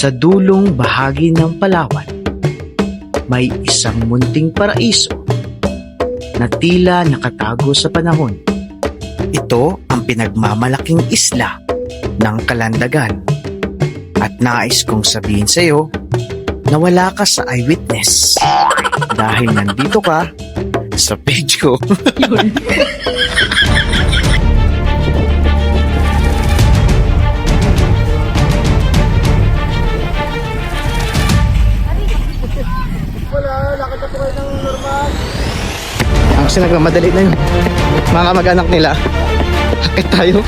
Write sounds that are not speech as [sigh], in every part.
Sa dulong bahagi ng Palawan, may isang munting paraiso na tila nakatago sa panahon. Ito ang pinagmamalaking isla ng Kalandagan. At nais kong sabihin sa iyo na wala ka sa eyewitness. [laughs] Dahil nandito ka sa page ko. [laughs] kasi nagmamadali na yun. Mga kamag-anak nila. Akit tayo.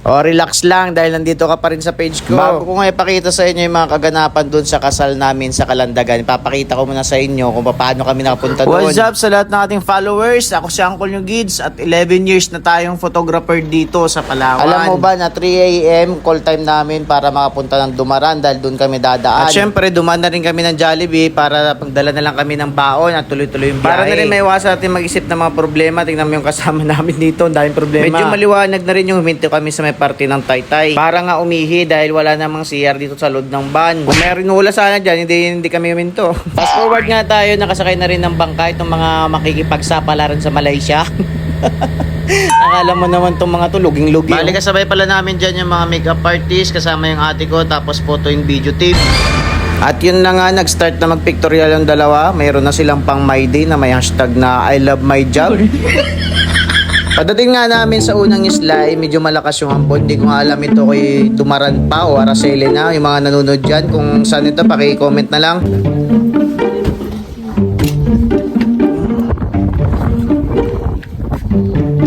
O, relax lang dahil nandito ka pa rin sa page ko. Bago ko nga ipakita sa inyo yung mga kaganapan dun sa kasal namin sa Kalandagan, ipapakita ko muna sa inyo kung paano kami nakapunta doon. What's up sa lahat ng ating followers? Ako si Uncle New Gids at 11 years na tayong photographer dito sa Palawan. Alam mo ba na 3 a.m. call time namin para makapunta ng Dumaran dahil doon kami dadaan. At syempre, dumaan na rin kami ng Jollibee para pagdala na lang kami ng baon at tuloy-tuloy yung biyahe. Para na rin may iwasan natin mag-isip ng mga problema. Tingnan mo yung kasama [laughs] namin dito. Ang daming problema. Medyo maliwanag na rin yung huminto kami sa may parte ng Taytay. Para nga umihi dahil wala namang CR dito sa loob ng van. Kung meron hula sana dyan, hindi, hindi kami huminto. [laughs] Fast forward nga tayo, nakasakay na rin ng bangka itong mga makikipagsapalaran sa Malaysia. [laughs] Akala mo naman tong mga to, luging-lugi. Bali kasabay pala namin dyan yung mga makeup artist, kasama yung ate ko, tapos photo and video team. At yun na nga, nag-start na mag-pictorial yung dalawa. Mayroon na silang pang my day na may hashtag na I love my job. [laughs] Pagdating nga namin sa unang isla, eh, medyo malakas yung hambon. Hindi ko alam ito kay Dumaran pa o Araceli na. Yung mga nanonood dyan, kung saan ito, paki-comment na lang.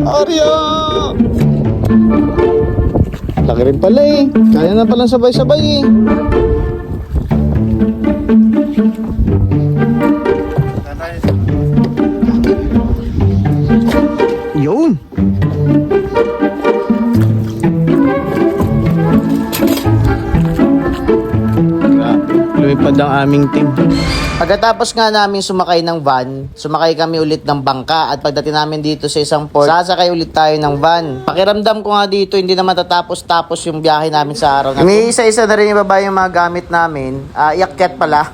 Arya! Laki rin pala eh. Kaya na palang sabay-sabay eh. Yun. Lumipad ang aming team. Pagkatapos nga namin sumakay ng van, sumakay kami ulit ng bangka at pagdating namin dito sa isang port, sasakay ulit tayo ng van. Pakiramdam ko nga dito, hindi naman tatapos-tapos yung biyahe namin sa araw na to. May isa-isa na rin yung baba yung mga gamit namin. Ah, iakyat pala. [laughs]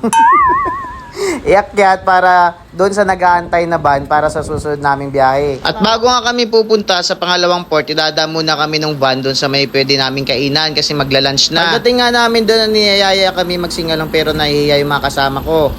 iakyat para doon sa nag-aantay na van para sa susunod naming biyahe. At bago nga kami pupunta sa pangalawang port, idada muna kami ng van doon sa may pwede naming kainan kasi magla-lunch na. Pagdating nga namin doon, niyayaya kami magsingalong pero nahihiya yung mga kasama ko.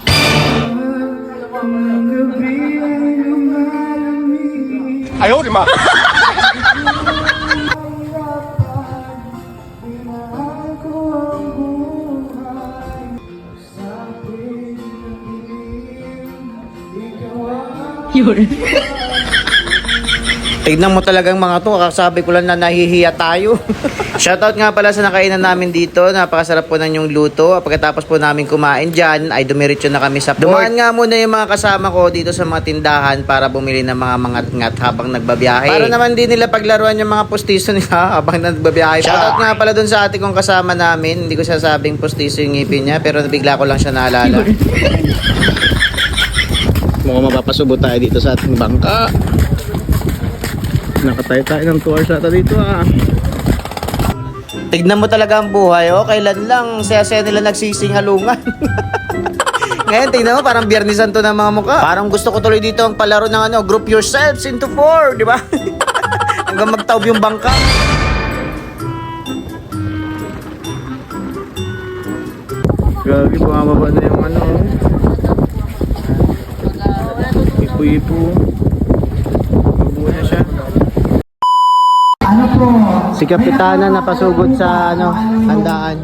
Tignan mo talagang mga to, kasabi ko lang na nahihiya tayo. [laughs] Shoutout nga pala sa nakainan namin dito, napakasarap po ng yung luto. Pagkatapos po namin kumain dyan, ay dumiretso na kami sa port. Dumaan nga muna yung mga kasama ko dito sa mga tindahan para bumili ng mga mangat-ngat habang nagbabiyahe. Para naman din nila paglaruan yung mga postiso nila [laughs] habang nagbabiyahe. Shoutout nga pala dun sa ate kong kasama namin. Hindi ko sasabing postiso yung ngipin niya, pero bigla ko lang siya naalala. [laughs] Mukhang mapapasubo tayo dito sa ating bangka. Nakatayo tayo ng 2 hours ata dito ah. Tignan mo talaga ang buhay, oh. Kailan lang saya-saya nila nagsisingalungan. [laughs] Ngayon, tignan mo, parang Biyernes Santo ng mga mukha. Parang gusto ko tuloy dito ang palaro ng ano, group yourselves into four, di ba? [laughs] Hanggang magtaob yung bangka. Grabe, bumababa na yung ano. Ipo-ipo. Mabuo na siya. Si Kapitana napasugod sa ano, handaan.